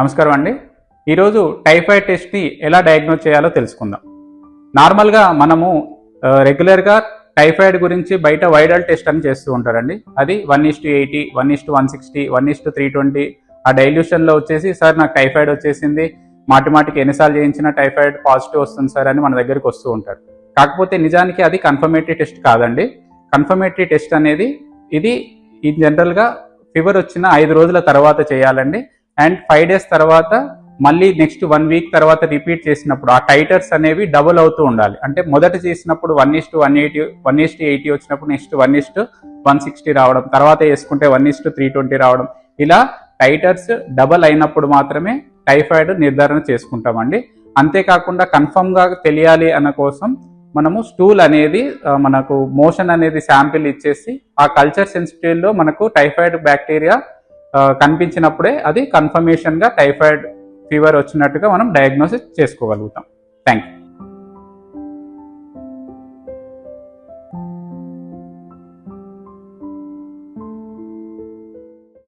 నమస్కారం అండి. ఈరోజు టైఫాయిడ్ టెస్ట్ని ఎలా డయాగ్నోజ్ చేయాలో తెలుసుకుందాం. నార్మల్గా మనము రెగ్యులర్గా టైఫాయిడ్ గురించి బయట వైరల్ టెస్ట్ అని చేస్తూ ఉంటారండి. అది one is to eighty one is to one sixty one is to three twenty ఆ డైల్యూషన్లో వచ్చేసి సార్ నాకు టైఫాయిడ్ వచ్చేసింది. మాటి మాటికి ఎన్నిసార్లు చేయించిన టైఫాయిడ్ పాజిటివ్ వస్తుంది సార్ అని మన దగ్గరికి వస్తూ ఉంటారు. కాకపోతే నిజానికి అది కన్ఫర్మేటరీ టెస్ట్ కాదండి. కన్ఫర్మేటరీ టెస్ట్ అనేది ఇది ఇన్ జనరల్గా ఫీవర్ వచ్చిన ఐదు రోజుల తర్వాత చేయాలండి. అండ్ ఫైవ్ డేస్ తర్వాత మళ్ళీ నెక్స్ట్ వన్ వీక్ తర్వాత రిపీట్ చేసినప్పుడు ఆ టైటర్స్ అనేవి డబుల్ అవుతూ ఉండాలి. అంటే మొదట చేసినప్పుడు one is to one eighty one is to eighty వచ్చినప్పుడు next one is to one sixty రావడం తర్వాత వేసుకుంటే one is to three twenty రావడం. ఇలా టైటర్స్ డబల్ అయినప్పుడు మాత్రమే టైఫాయిడ్ నిర్ధారణ చేసుకుంటామండి. అంతేకాకుండా కన్ఫర్మ్గా తెలియాలి అన్న కోసం మనము స్టూల్ అనేది మనకు మోషన్ అనేది శాంపిల్ ఇచ్చేసి ఆ కల్చర్ సెన్సిటివ్లో మనకు టైఫాయిడ్ బ్యాక్టీరియా కనిపించినప్పుడే అది కన్ఫర్మేషన్గా టైఫాయిడ్ ఫీవర్ వచ్చినట్టుగా మనం డయాగ్నోసిస్ చేసుకోగలుగుతాం. Thank you